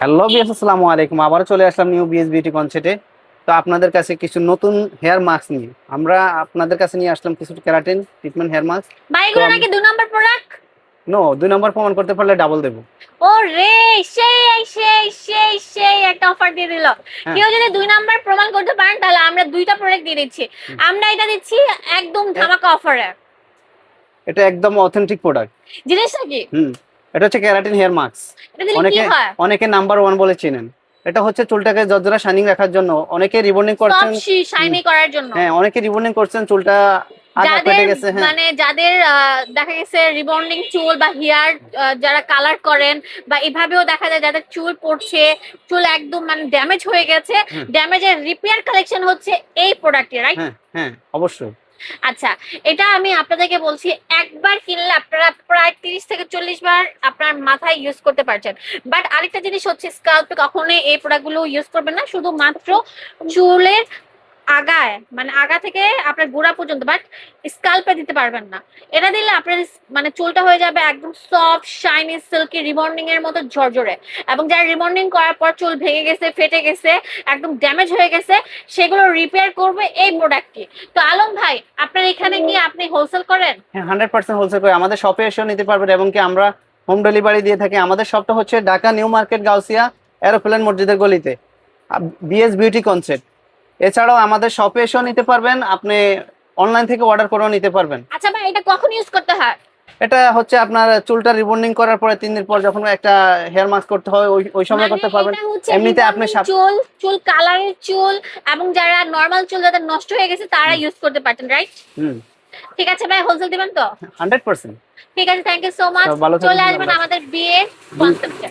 Hello BS আসসালামু আলাইকুম। আবারও চলে আসলাম নিউ বিএস বিউটি কনসেপ্টে। তো আপনাদের কাছে কিছু নতুন হেয়ার মাস্ক নিয়ে। আমরা আপনাদের কাছে নিয়ে আসলাম কিছু ক্যারাটিন ট্রিটমেন্ট হেয়ার মাস্ক। ভাই এগুলো নাকি দুই নাম্বার প্রোডাক্ট নো দুই নম্বর প্রমাণ করতে পারলে ডাবল দেবো। ও রে সেই সেই সেই সেই একটা অফার দিয়ে দিল। হ্যাঁ। কেউ যদি দুই নাম্বার প্রমাণ করতে পারেন তাহলে আমরা দুইটা প্রোডাক্ট দিয়ে দিচ্ছি। আমরা এটা দিচ্ছি একদম ধামাকা অফারে এটা একদম অথেন্টিক প্রোডাক্ট জিনিসটা কি? হুম। এটা হচ্ছে ক্যারাটিন হেয়ার মাস্ক। অনেকে অনেকে নাম্বার ওয়ান বলে চেনেন। এটা হচ্ছে চুলটাকে জর্জরা শাইনিং রাখার জন্য। অনেকে রিবন্ডিং করছেন শাইনি করার জন্য। হ্যাঁ অনেকে রিবন্ডিং করছেন চুলটা হ্যাঁ। মানে যাদের দেখা গেছে রিবন্ডিং চুল বা হেয়ার যারা কালার করেন বা এভাবেও দেখা যায় যাদের চুল পড়ছে চুল একদম মানে ড্যামেজ হয়ে গেছে ড্যামেজের রিপেয়ার কালেকশন হচ্ছে এই প্রোডাক্টে রাইট হ্যাঁ হ্যাঁ অবশ্যই। আচ্ছা এটা আমি আপনাদেরকে বলছি, একবার কিনলে আপনারা প্রায় তিরিশ থেকে চল্লিশ বার আপনার মাথায় ইউজ করতে পারছেন। বাট আরেকটা জিনিস হচ্ছে স্কাল্পে কখনোই এই প্রোডাক্টগুলো ইউজ করবেন না, শুধুমাত্র চুলের আগায় মানে আগা থেকে আপনার গোড়া পর্যন্ত বাট স্কাল্পে দিতে পারবেন না। এটা দিলে আপনার মানে চুলটা হয়ে যাবে একদম সফট শাইনি সিল্কি রিবন্ডিং এর মতো ঝরঝরে। এবং যারা রিবন্ডিং করার পর চুল ভেঙে গেছে, ফেটে গেছে, একদম ড্যামেজ হয়ে গেছে, সেগুলো রিপেয়ার করবে এই প্রোডাক্টটি তো আলম ভাই, আপনার এখানে কি আপনি হোলসেল করেন? হ্যাঁ হান্ড্রেড পার্সেন্ট হোলসেল করে। আমাদের শপে এসেও নিতে পারবেন, এবং কি আমরা হোম ডেলিভারি দিয়ে থাকি। আমাদের শপটা হচ্ছে Dhaka new market, Gausia aeroplane মসজিদের গলিতে। বিএস বিউটি কনসেপ্ট এছাড়াও আমাদের শপে এসেও নিতে পারবেন আপনি অনলাইন থেকে অর্ডার করেও নিতে পারবেন। আচ্ছা ভাই এটা কখন ইউজ করতে হয়? এটা হচ্ছে আপনার চুলটা রিবন্ডিং করার পরে তিন দিন পর যখন একটা হেয়ার মাস্ক করতে হয় ওই সময় মানে করতে পারবেন। এমনিতে আপনি চুল চুল কালারের চুল এবং যারা নরমাল চুল যাদের নষ্ট হয়ে গেছে তারা ইউজ করতে পারতেন রাইট হুম। ঠিক আছে ভাই হোলসেল দিবেন তো? হান্ড্রেড পার্সেন্ট ঠিক আছে থ্যাংক ইউ সো মাচ চলে আসবেন আমাদের বিয়ের কনসেপ্টে